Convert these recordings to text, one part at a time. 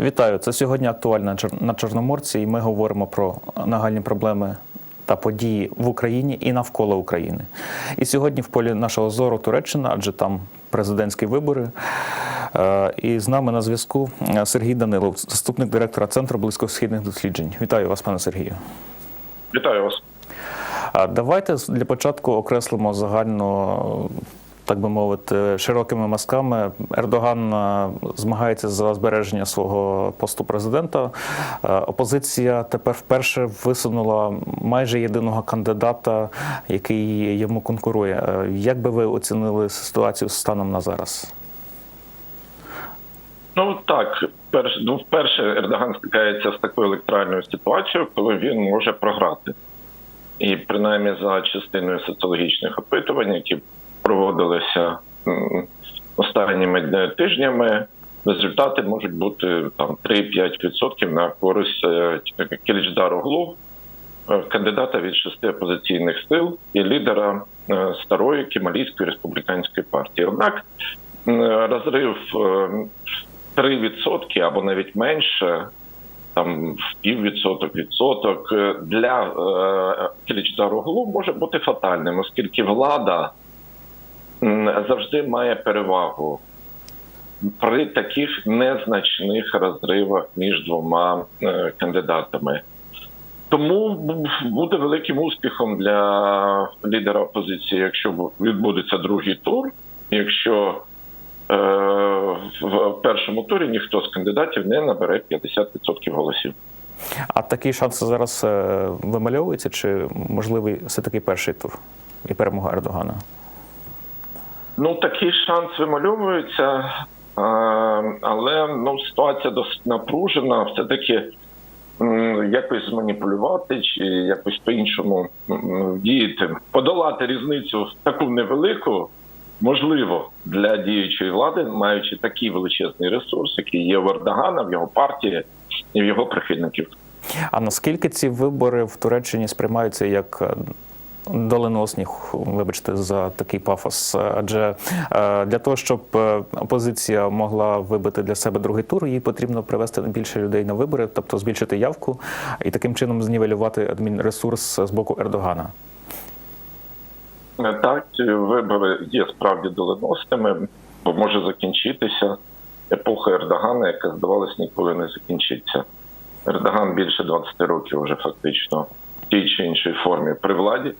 Вітаю! Це сьогодні актуально на Чорноморці, і ми говоримо про нагальні проблеми та події в Україні і навколо України. І сьогодні в полі нашого зору Туреччина, адже там президентські вибори. Е, І з нами на зв'язку е, Сергій Данилов, заступник директора Центру близькосхідних досліджень. Вітаю вас, пане Сергію. Вітаю вас. Давайте для початку окреслимо загально, так би мовити, широкими мазками. Ердоган е, змагається за збереження свого посту президента. Е, Опозиція тепер вперше висунула майже єдиного кандидата, який йому конкурує. Е, Як би ви оцінили ситуацію станом на зараз? Ну так, перш, ну, вперше Ердоган стикається з такою електоральною ситуацією, коли він може програти. І принаймні за частиною соціологічних опитувань, які проводилися останніми тижнями, результати можуть бути там 3-5% на користь е, Кілічдару Глу, е, кандидата від шести опозиційних сил і лідера е, старої Кемалійської республіканської партії. Однак розрив е, 3% або навіть менше, там в піввідсоток, відсоток е, для е, Кілічдару Глу може бути фатальним, оскільки влада завжди має перевагу при таких незначних розривах між двома е, кандидатами. Тому буде великим успіхом для лідера опозиції, якщо відбудеться другий тур, якщо е, в першому турі ніхто з кандидатів не набере 50% голосів. А такі шанси зараз е, вимальовуються, чи можливий все-таки перший тур і перемога Ердогана? Ну, такий шанс вимальовується, е, але ну, ситуація досить напружена. Все-таки якось зманіпулювати чи якось по-іншому діяти, подолати різницю таку невелику. Можливо, для діючої влади, маючи такий величезний ресурс, який є в Ердогана, в його партії і в його прихильників. А наскільки ці вибори в Туреччині сприймаються як доленосні, вибачте, за такий пафос? Адже е, для того, щоб е, опозиція могла вибити для себе другий тур, їй потрібно привести більше людей на вибори, тобто збільшити явку і таким чином знівелювати адмінресурс з боку Ердогана. Е, Так, вибори є справді доленосними, бо може закінчитися епоха Ердогана, яка здавалось ніколи не закінчиться. Ердоган більше 20 років вже фактично в тій чи іншій формі при владі.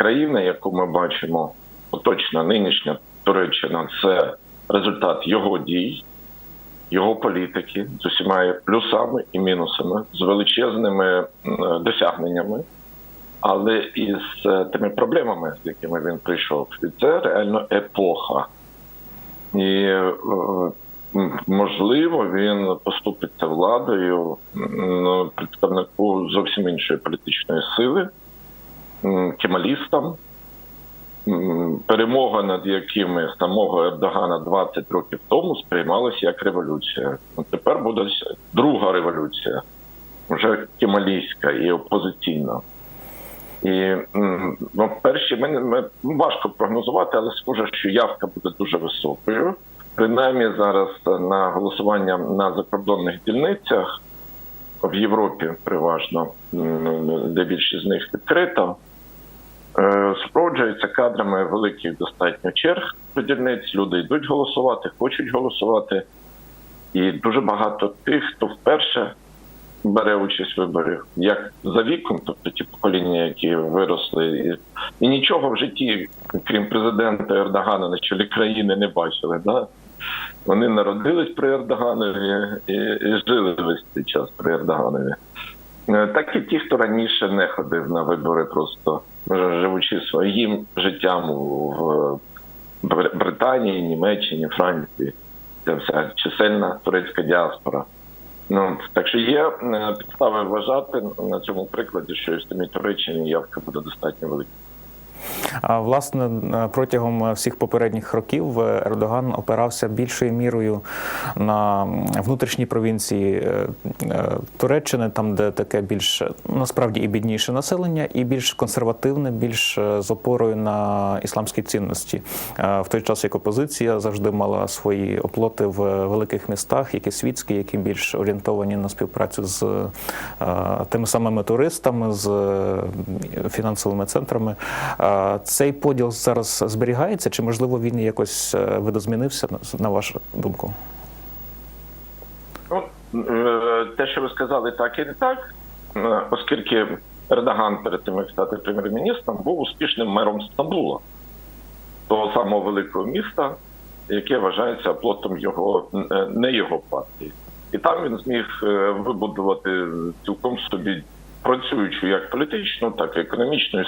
Країна, яку ми бачимо, поточна нинішня Туреччина, це результат його дій, його політики з усіма плюсами і мінусами, з величезними досягненнями але із е, тими проблемами, з якими він прийшов, і це реально епоха. І е, можливо, він поступиться владою м, представнику зовсім іншої політичної сили, кемалістам, перемога над якими самого Ердогана 20 років тому сприймалася як революція. Ну, Тепер буде друга революція, вже кемалійська і опозиційна. І ну, перші мене ну, важко прогнозувати, але схоже, що явка буде дуже високою. Принаймні зараз на голосування на закордонних дільницях в Європі переважно, де більшість з них відкрита, супроводжується кадрами великих достатньо черг до. Люди йдуть голосувати, хочуть голосувати. І дуже багато тих, хто вперше бере участь в виборах, як за віком, тобто ті покоління, які виросли, і, і нічого в житті, крім президента Ердогана, на чолі країни не бачили. Да? Вони народились при Ердоганові і, і жили весь цей час при Ердоганові. Е, Так і ті, хто раніше не ходив на вибори, просто е, живучи своїм життям в Бр- Британії, Німеччині, Франції. Це вся чисельна турецька діаспора. Ну так що є е, підстави вважати на цьому прикладі, що і в самій Туреччині явка буде достатньо велика. Власне е, протягом всіх попередніх років е, Ердоган опирався більшою мірою на внутрішній провінції е, е, Туреччини, там де таке більш насправді і бідніше населення, і більш консервативне, більш е, з опорою на ісламські цінності. Е, В той час як опозиція завжди мала свої оплоти в великих містах, які світські, які більш орієнтовані на співпрацю з е, тими самими туристами, з е, фінансовими центрами. Цей поділ зараз зберігається, чи можливо він якось е, видозмінився на- вашу думку? Ну, е, те, що ви сказали, так і не так, Е, оскільки Ердоган перед тим, як стати прем'єр-міністром, був успішним мером Стамбула, того самого великого міста, яке вважається плотом його не його партії. І там він зміг вибудувати цілком собі працюючу як політичну, так і економічну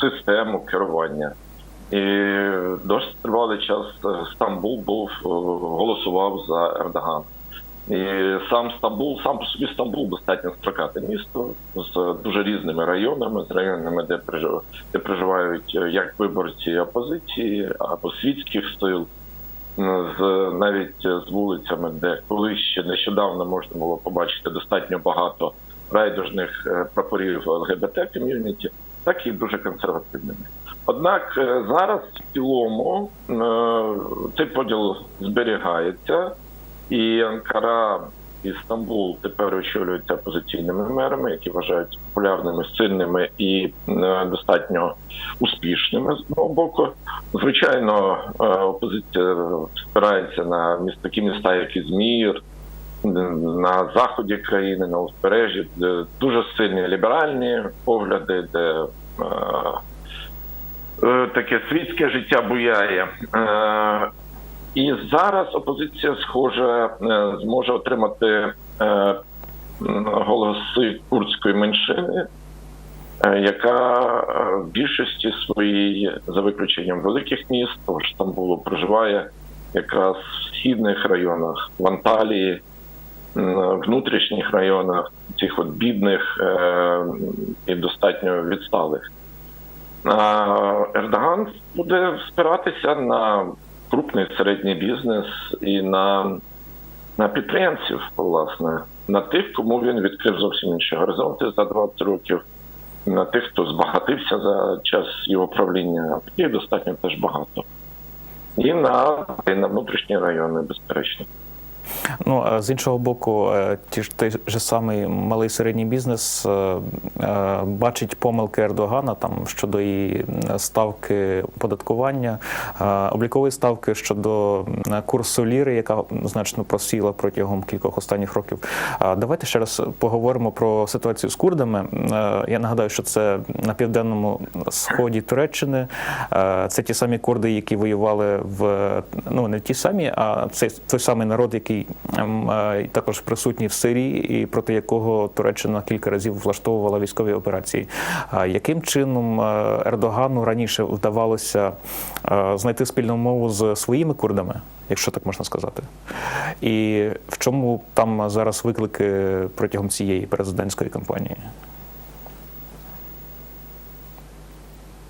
систему керування. І досить тривалий час е, Стамбул був е, голосував за Ердогана. І сам Стамбул, сам по собі Стамбул достатньо строкате місто з дуже різними районами, з районами, де прожив- де проживають е, як виборці опозиції або світських сил, з навіть е, з вулицями, де колись ще нещодавно можна було побачити достатньо багато райдужних е, прапорів ЛГБТ ком'юніті, так і дуже консервативними. Однак е, зараз в цілому е, цей поділ зберігається, і Анкара і Стамбул тепер очолюються опозиційними мерами, які вважаються популярними, сильними і достатньо успішними з одного боку. Звичайно, опозиція спирається на міст такі міста, як Ізмір, на заході країни, на узбережжі, де дуже сильні ліберальні погляди, де е, е, таке світське життя буяє. Е, і зараз опозиція, схоже, е, зможе отримати е, голоси курдської меншини, е, яка в більшості своїй, за виключенням великих міст, того ж Стамбулу, проживає якраз в східних районах, в Анталії, внутрішніх районах, цих от бідних е, і достатньо відсталих. Ердоган буде спиратися на крупний середній бізнес і на, на підприємців, власне, на тих, кому він відкрив зовсім інші горизонти за 20 років, на тих, хто збагатився за час його правління, таких достатньо теж багато. І на, і на внутрішні райони, безперечно. Ну з іншого боку, е, ті ж той же самий малий середній бізнес е, е, бачить помилки Ердогана там щодо і ставки податкування, облікової ставки щодо курсу ліри, яка значно просіла протягом кількох останніх років. Давайте ще раз поговоримо про ситуацію з курдами. Я нагадаю, що це на південному сході Туреччини. Це ті самі курди, які воювали в ну не ті самі, а це той самий народ, який ем, е, також присутній в Сирії, і проти якого Туреччина кілька разів влаштовувала військові операції. Яким чином е, Ердогану раніше вдавалося е, знайти спільну мову з своїми курдами, якщо так можна сказати? І в чому там зараз виклики протягом цієї президентської кампанії?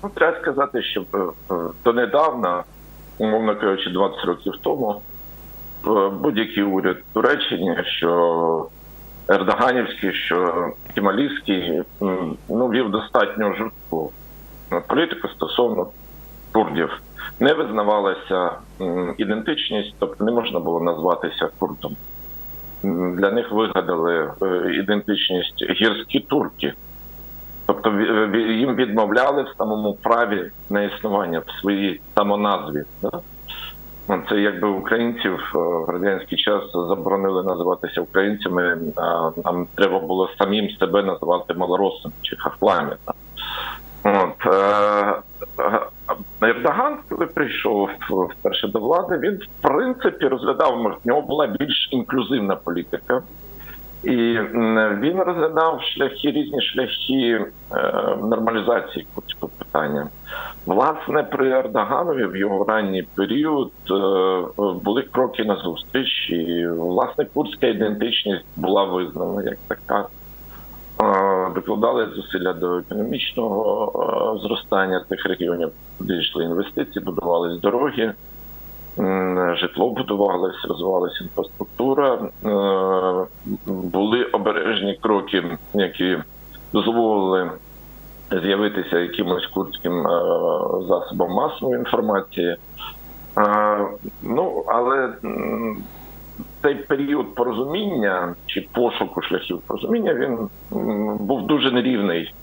Ну, треба сказати, що донедавна, умовно кажучи, 20 років тому, будь-який уряд Туреччині, що Ердоганівський, що Кемалівський, ну, вів достатньо жорстку е, політику стосовно курдів. Не визнавалася ідентичність, тобто не можна було назватися курдом. Для них вигадали е, ідентичність гірські турки. Тобто їм відмовляли в самому праві на існування в своїй самоназві. Да? Ну, Це якби українців е, в радянський час заборонили називатися українцями, а нам треба було самим себе називати малоросом чи хахлами. От, е, е, Ердоган, коли прийшов вперше до влади, він в принципі розглядав, в нього була більш інклюзивна політика. І він розглядав шляхи різні шляхи е, нормалізації курдського питання. Власне, при Ердоганові в його ранній період е, були кроки на зустріч, і власне курдська ідентичність була визнана як така. Е, докладали зусилля до економічного зростання цих регіонів, куди йшли інвестиції, будувались дороги, житло будувалось, розвивалася інфраструктура. Е, Були обережні кроки, які дозволили з'явитися якимось курдським е, засобом масової інформації. Е, Ну, але цей період порозуміння чи пошуку шляхів порозуміння він був дуже нерівний.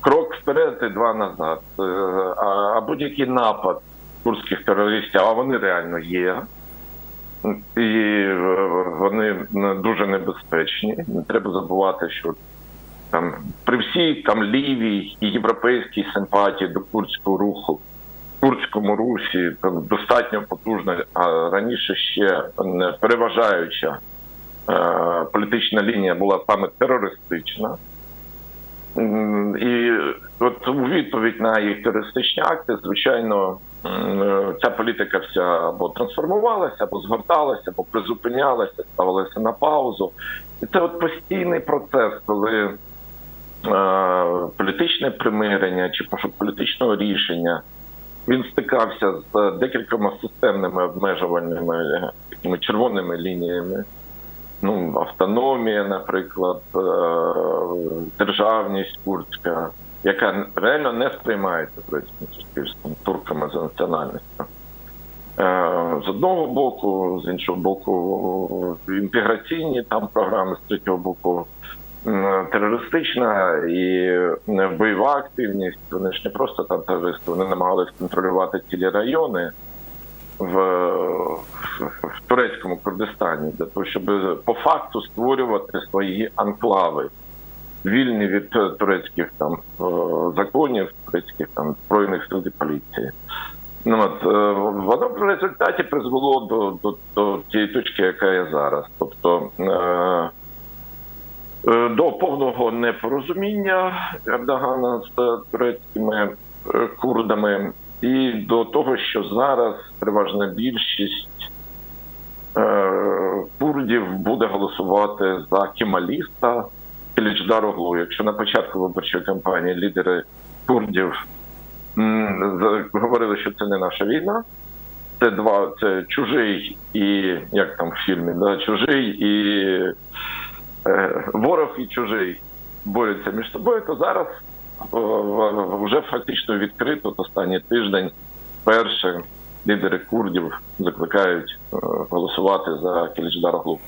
Крок вперед і два назад. А будь-який напад курдських терористів, а вони реально є. І е, вони дуже небезпечні. Не треба забувати, що там при всій там лівій і європейській симпатії до курдського руху, курдському русі там достатньо потужна, а раніше ще переважаюча е, політична лінія була саме терористична. І от у відповідь на їх терористичні акти, звичайно, ця політика вся або трансформувалася, або згорталася, або призупинялася, ставилася на паузу. І це от постійний процес, коли е, політичне примирення чи пошук політичного рішення він стикався з декількома системними обмежувальними е, такими червоними лініями. Ну, автономія, наприклад, е, державність курдська, яка реально не сприймається турецьким суспільством, турками за національністю. Е, З одного боку, з іншого боку, інтеграційні там програми, з третього боку, терористична і бойова активність. Вони ж не просто там терористи, вони намагались контролювати цілі райони в, в турецькому Курдистані для того, щоб по факту створювати свої анклави, вільні від е, турецьких там е, законів, турецьких там збройних сил поліції. Ну от е, воно в результаті призвело до, до, до тієї точки, яка є зараз. Тобто е, е, до повного непорозуміння Ердогана з е, турецькими е, курдами, і до того, що зараз переважна більшість е, курдів буде голосувати за кемаліста Кілічдароглу. Якщо на початку виборчої кампанії лідери курдів говорили, що це не наша війна. Це два це чужий і як там в фільмі, да, чужий і е, ворог і чужий борються між собою, то зараз е, вже фактично відкрито от останній тиждень перше лідери курдів закликають е, голосувати за Кілічдароглу.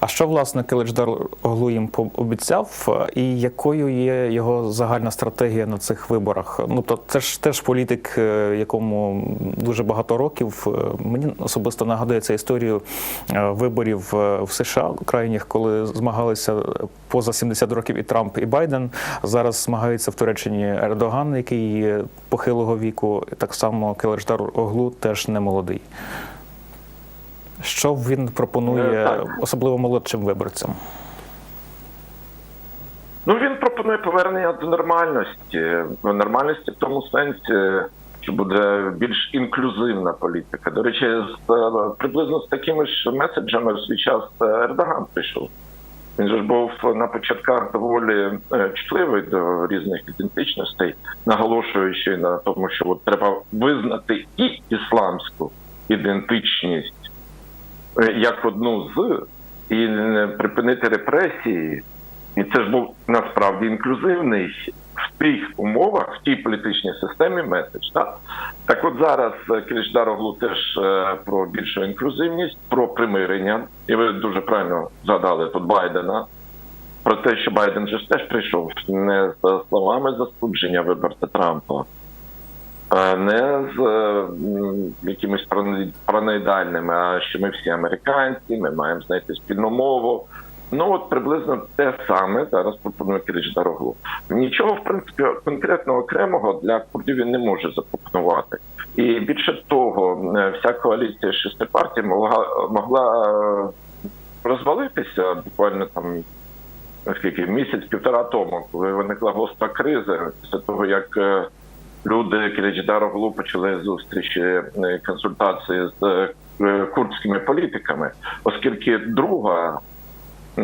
А що власне Киличдар Оглу їм пообіцяв, і якою є його загальна стратегія на цих виборах? Ну то це ж теж політик, е, якому дуже багато років. Е, Мені особисто нагадує ця історію е, виборів е, в США крайніх, коли змагалися поза 70 років і Трамп, і Байден. Зараз змагаються в Туреччині Ердоган, який похилого віку. Так само Киличдар Оглу теж не молодий. Що він пропонує Е, так. особливо молодшим виборцям? Ну він пропонує повернення до нормальності. Ну, Нормальності в тому сенсі, що буде більш інклюзивна політика. До речі, з е, приблизно з такими ж меседжами в свій час е, Ердоган прийшов. Він же ж був на початках доволі чутливий до різних ідентичностей, наголошуючи на тому, що от треба визнати і ісламську ідентичність як одну з і припинити репресії. І це ж був насправді інклюзивний в тих умовах, в тій політичній системі меседж. Так, так от зараз е, Кілічдароглу теж е, про більшу інклюзивність, про примирення. І ви дуже правильно згадали тут Байдена. Про те, що Байден же теж прийшов не з словами засудження виборця Трампа, не з е, якимись параноїд- параноїдальними, а що ми всі американці, ми маємо знайти спільну мову. Ну от приблизно те саме зараз пропонує Кирич Дороглу. Нічого, в принципі, конкретно окремого для курдів він не може запропонувати. І більше того, е, вся коаліція шести партій могла могла е, розвалитися буквально там наскільки місяць-півтора тому, коли виникла гостра криза, після того як е, люди Кілічдароглу почали зустрічі е, консультації з е, курдськими політиками, оскільки друга е,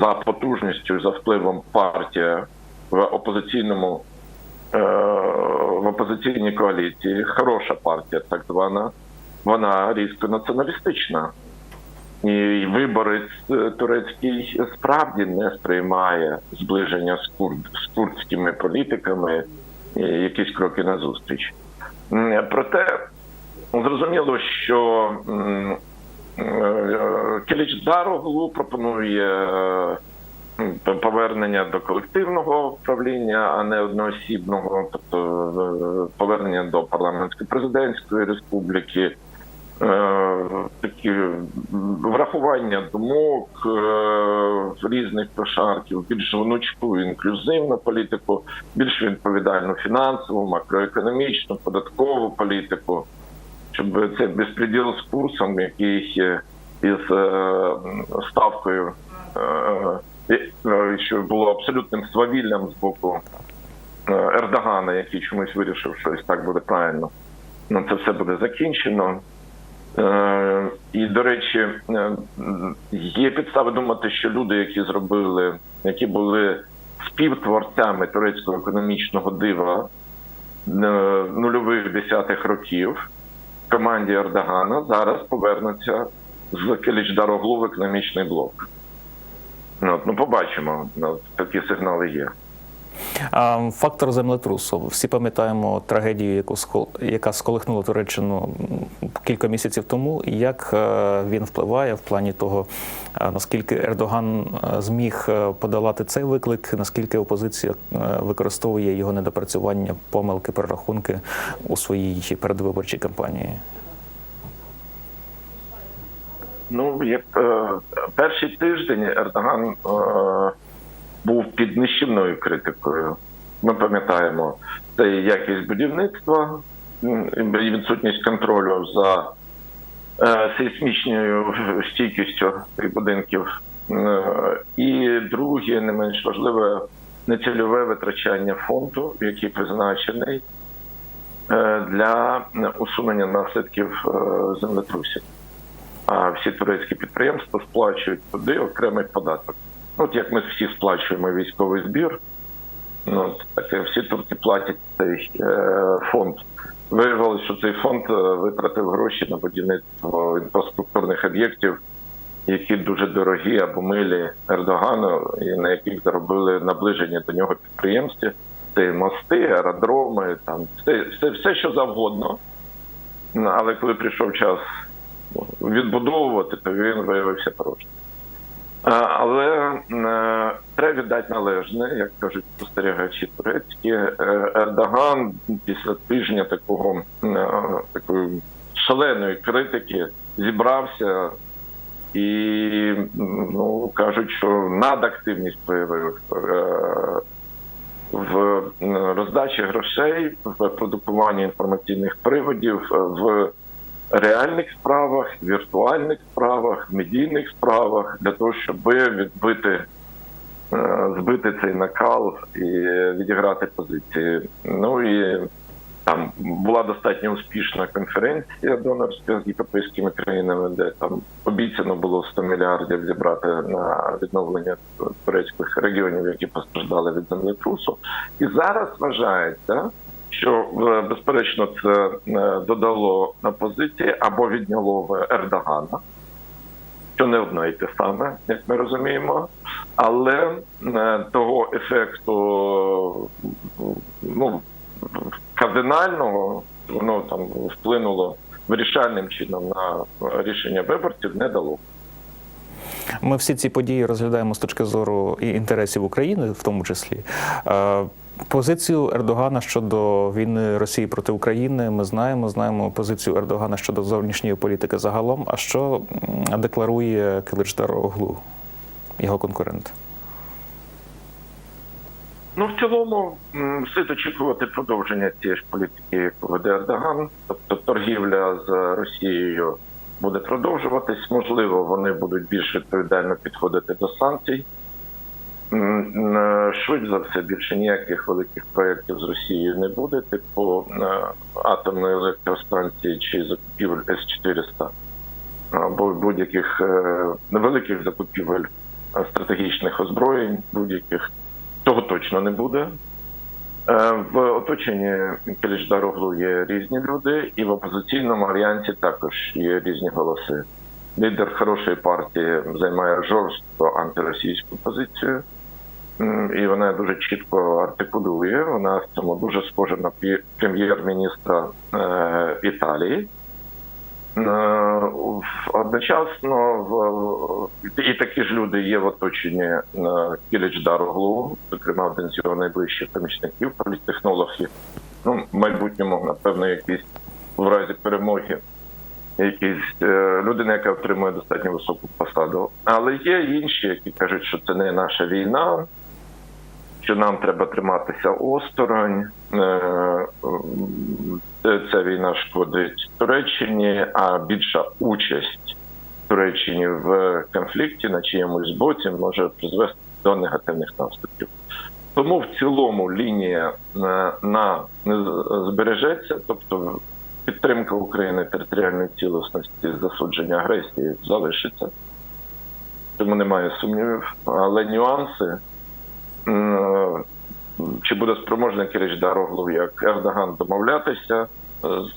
за потужністю за впливом партія в опозиційному в опозиційній коаліції, хороша партія, так звана, вона різко націоналістична. І виборець турецький справді не сприймає зближення з, курд, з курдськими політиками якісь кроки назустріч. Проте зрозуміло, що е, Кіліч Дароглу пропонує е, повернення до колективного управління, а не одноосібного, тобто е, повернення до парламентсько-президентської республіки. Е, Такі врахування думок е, різних прошарків, більш гнучку інклюзивну політику, більш відповідальну фінансову, макроекономічну, податкову політику, щоб цей безпреділ з курсом, який із е, ставкою, що було абсолютним свавіллям з боку Ердогана, який чомусь вирішив, що ось так буде правильно. Ну, це все буде закінчено. Е, І, до речі, е, є підстави думати, що люди, які зробили, які були співтворцями турецького економічного дива е, нульових десятих років в команді Ердогана, зараз повернуться з Келіч-Дароглу в економічний блок. Ну, от, ну побачимо, Ну, такі сигнали є. Фактор землетрусу. Всі пам'ятаємо трагедію, яку яка сколихнула Туреччину кілька місяців тому. І Як е, він впливає в плані того, е, наскільки Ердоган е, зміг подолати цей виклик, наскільки опозиція використовує його недопрацювання, помилки, перерахунки у своїй передвиборчій кампанії? Ну, як е, перший тиждень Ердоган е, був під нищівною критикою. Ми пам'ятаємо це і якість будівництва і відсутність контролю за е, сейсмічною стійкістю цих будинків. Е, І друге, не менш важливе, нецільове витрачання фонду, який призначений е, для усунення наслідків землетрусів а всі турецькі підприємства сплачують туди окремий податок. От як ми всі сплачуємо військовий збір, ну, так всі турки платять цей е, фонд. Виявилося, що цей фонд е, витратив гроші на будівництво інфраструктурних об'єктів, які дуже дорогі або милі Ердогану, і на яких заробили наближення до нього підприємстві. Це мости, аеродроми, там все, все, все що завгодно. Ну, Але коли прийшов час відбудовувати, то він виявився порожнім. Але е, треба віддати належне, як кажуть спостерігачі турецькі. Е, Ердоган після тижня такого е, такої шаленої критики зібрався і ну кажуть, що надактивність проявив в роздачі грошей, в продукуванні інформаційних приводів, в реальних справах, віртуальних справах, медійних справах для того, щоб відбити, е, збити цей накал і відіграти позиції. Ну і там була достатньо успішна конференція донорська з європейськими країнами, де там обіцяно було 100 мільярдів зібрати на відновлення турецьких регіонів, які постраждали від землетрусу. І зараз вважається, що е, безперечно це е, додало на позиції або відняло в Ердогана, що не одно і те саме, як ми розуміємо, але е, того ефекту ну, кардинального воно там вплинуло вирішальним чином на рішення виборців, не дало. Ми всі ці події розглядаємо з точки зору і інтересів України, в тому числі. Позицію Ердогана щодо війни Росії проти України ми знаємо. Знаємо позицію Ердогана щодо зовнішньої політики загалом. А що декларує Киличдар Оглу, його конкурент? Ну, в цілому слід очікувати продовження цієї ж політики, яку веде Ердоган. Тобто торгівля з Росією буде продовжуватись. Можливо, вони будуть більш відповідально підходити до санкцій. Швидше за все, більше ніяких великих проєктів з Росією не буде, типу е, атомної електростанції чи закупівель С-400 або будь-яких невеликих закупівель стратегічних озброєнь будь-яких. Цього точно не буде. Е, В оточенні Кілічдароглу є різні люди, і в опозиційному альянсі також є різні голоси. Лідер хорошої партії займає жорстко антиросійську позицію, і вона дуже чітко артикулює. Вона в цьому дуже схожа на прем'єр-міністра е, Італії. Е, Одночасно в і такі ж люди є в оточенні е, Кіліч Дароглу, зокрема один з його найближчих помічників, політтехнолог і ну, в майбутньому, напевно, якийсь в разі перемоги, якийсь е, людина, яка отримує достатньо високу посаду. Але є інші, які кажуть, що це не наша війна, що нам треба триматися осторонь. Е, це- Ця війна шкодить Туреччині, а більша участь Туреччині в конфлікті на чиємусь боці може призвести до негативних наслідків. Тому в цілому лінія е, на не збережеться, тобто підтримка України територіальної цілісності, засудження агресії залишиться. Тому немає сумнівів. Але нюанси чи буде спроможний Кіріч Дароглу, як Ердоган домовлятися з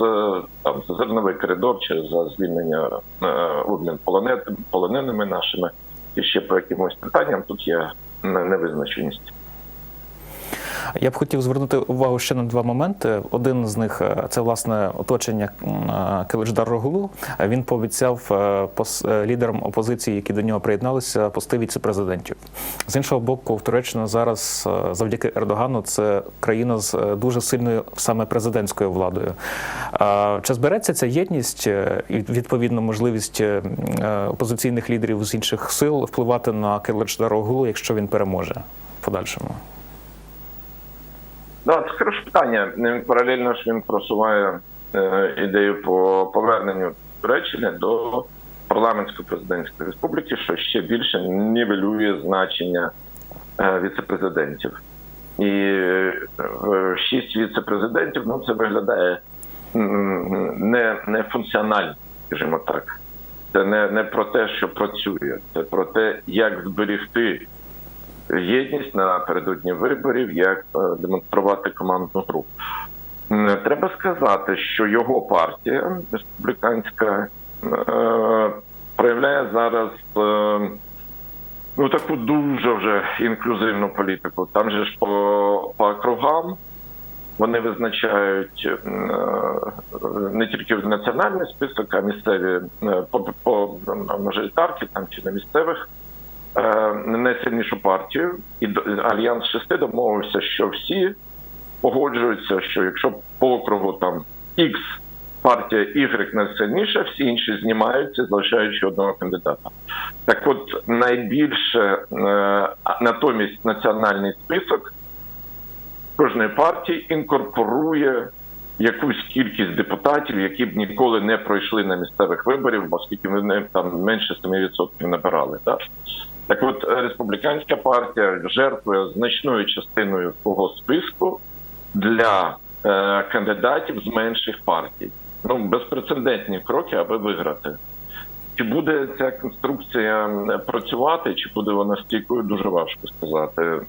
там за зерновий коридор чи за звільнення е, обмін полоненими нашими, і ще по якимось питанням тут є не- невизначеність. Я б хотів звернути увагу ще на два моменти. Один з них е, це власне оточення Киличдар-Роглу. Він пообіцяв е, е, лідерам опозиції, які до нього приєдналися, пости віце-президентів. З іншого боку, в Туреччина зараз е, завдяки Ердогану це країна з е, дуже сильною саме президентською владою. Чи збереться ця єдність е, і відповідно можливість е, е, опозиційних лідерів з інших сил впливати на Киличдар-Роглу, якщо він переможе в подальшому? Да, це хороше питання. Паралельно ж він просуває е, ідею по поверненню Туреччини до парламентсько-президентської республіки, що ще більше нівелює значення е, віцепрезидентів. І е, шість віцепрезидентів, ну це виглядає не, не функціонально, скажімо так. Це не, не про те, що працює, це про те, як зберігти єдність напередодні виборів, як е, демонструвати командну групу. Треба сказати, що його партія республіканська е, проявляє зараз е, ну таку дуже вже інклюзивну політику. Там же ж по, по округам вони визначають не тільки національний список, а місцеві по, по мажоритарки там чи на місцевих найсильнішу партію, і альянс шести домовився, що всі погоджуються, що якщо по округу там X партія Y найсильніша, всі інші знімаються, залишаючи одного кандидата. Так от найбільше е, натомість національний список кожної партії інкорпорує якусь кількість депутатів, які б ніколи не пройшли на місцевих виборів, оскільки вони там менше 7% набирали. Так? Так от е, республіканська партія жертвує значною частиною свого списку для е, кандидатів з менших партій. Ну, безпрецедентні кроки, аби виграти. Чи буде ця конструкція працювати, чи буде вона стійкою, дуже важко сказати.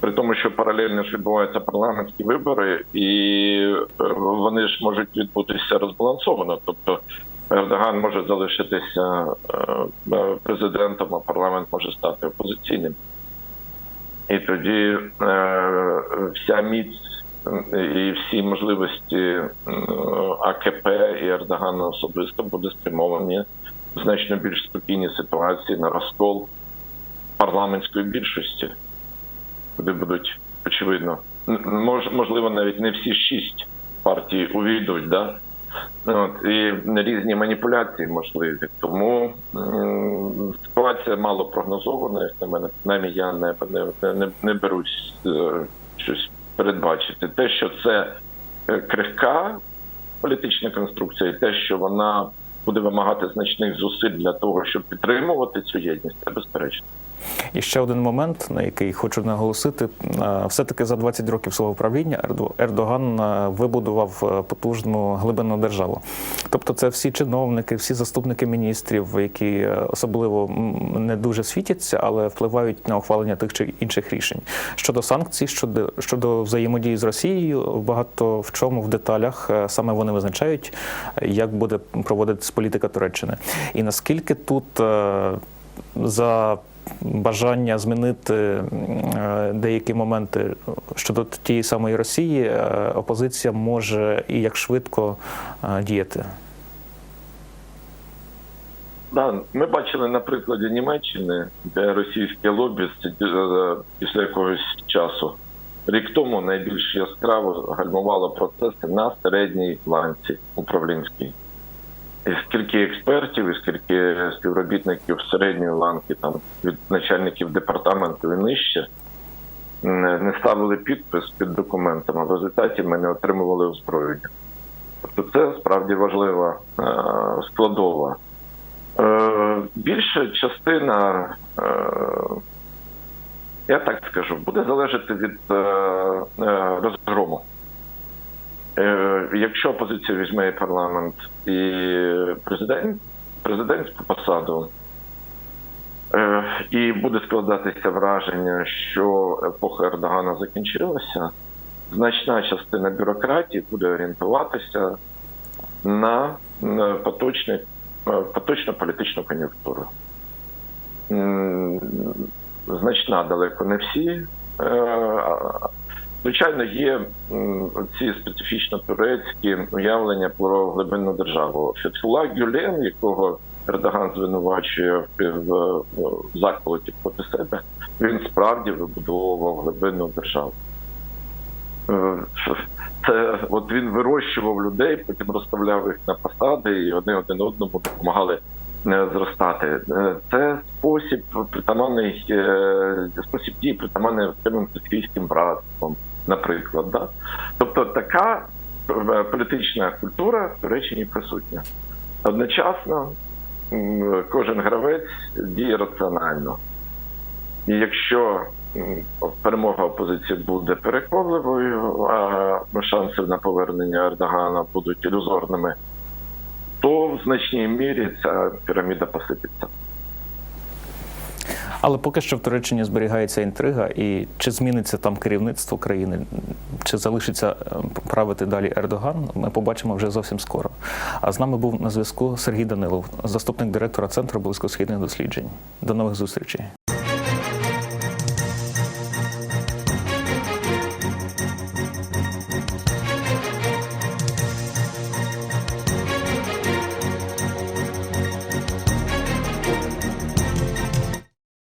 При тому, що паралельно ж відбуваються парламентські вибори, і е, вони ж можуть відбутися розбалансовано. Тобто Ердоган може залишитися е, е, президентом, а парламент може стати опозиційним. І тоді е, вся міць і всі можливості АКП і Ердогана особисто буде спрямовані в значно більш спокійній ситуації на розкол парламентської більшості, куди будуть очевидно, можливо, навіть не всі шість партій увійдуть, да? От, і різні маніпуляції можливі. Тому ситуація мало прогнозована, як на мене. Принаймні я не, не, не, не берусь е, щось передбачити. Те, що це е, крихка політична конструкція, і те, що вона буде вимагати значних зусиль для того, щоб підтримувати цю єдність, це безперечно. І ще один момент, на який хочу наголосити, все-таки за 20 років свого правління Ердоган вибудував е, потужну глибинну державу. Тобто, це всі чиновники, всі заступники міністрів, які е, особливо не дуже світяться, але впливають на ухвалення тих чи інших рішень. Щодо санкцій, щодо щодо взаємодії з Росією, багато в чому в деталях е, саме вони визначають, як буде проводитись політика Туреччини. І наскільки тут за бажання змінити е, деякі моменти щодо тієї самої Росії, е, опозиція може і як швидко е, діяти. Да, ми бачили на прикладі Німеччини, де російське лобі після якогось часу рік тому найбільш яскраво гальмувало процеси на середній ланці управлінській. Скільки експертів, і скільки співробітників середньої ланки, там від начальників департаменту і нижче, не ставили підпис під документами. В результаті ми не отримували озброєння. Тобто це справді важлива е, складова. Е, більша частина, е, я так скажу, буде залежати від розгрому. Е, якщо опозиція візьме парламент і президент, президентську посаду, е, і буде складатися враження, що епоха Ердогана закінчилася, значна частина бюрократії буде орієнтуватися на, на е, поточну політичну кон'юнктуру. Значна далеко не всі. Звичайно, є ці специфічно турецькі уявлення про глибинну державу. Фетхула Гюлен, якого Ердоган звинувачує в, в, заколоті проти себе, він справді вибудовував глибинну державу. Е, Це от він вирощував людей, потім розставляв їх на посади, і вони один одному допомагали е, зростати. Е, Це спосіб притаманний спосіб дії притаманний цим російським братством, наприклад. Да? Тобто така е, політична культура в Туреччині присутня. Одночасно кожен гравець діє раціонально. І якщо перемога опозиції буде переконливою, а шанси на повернення Ердогана будуть ілюзорними, то в значній мірі ця піраміда посипеться. Але поки що в Туреччині зберігається інтрига, і чи зміниться там керівництво країни, чи залишиться е, правити далі Ердоган, ми побачимо вже зовсім скоро. А з нами був на зв'язку Сергій Данилов, заступник директора Центру близькосхідних досліджень. До нових зустрічей.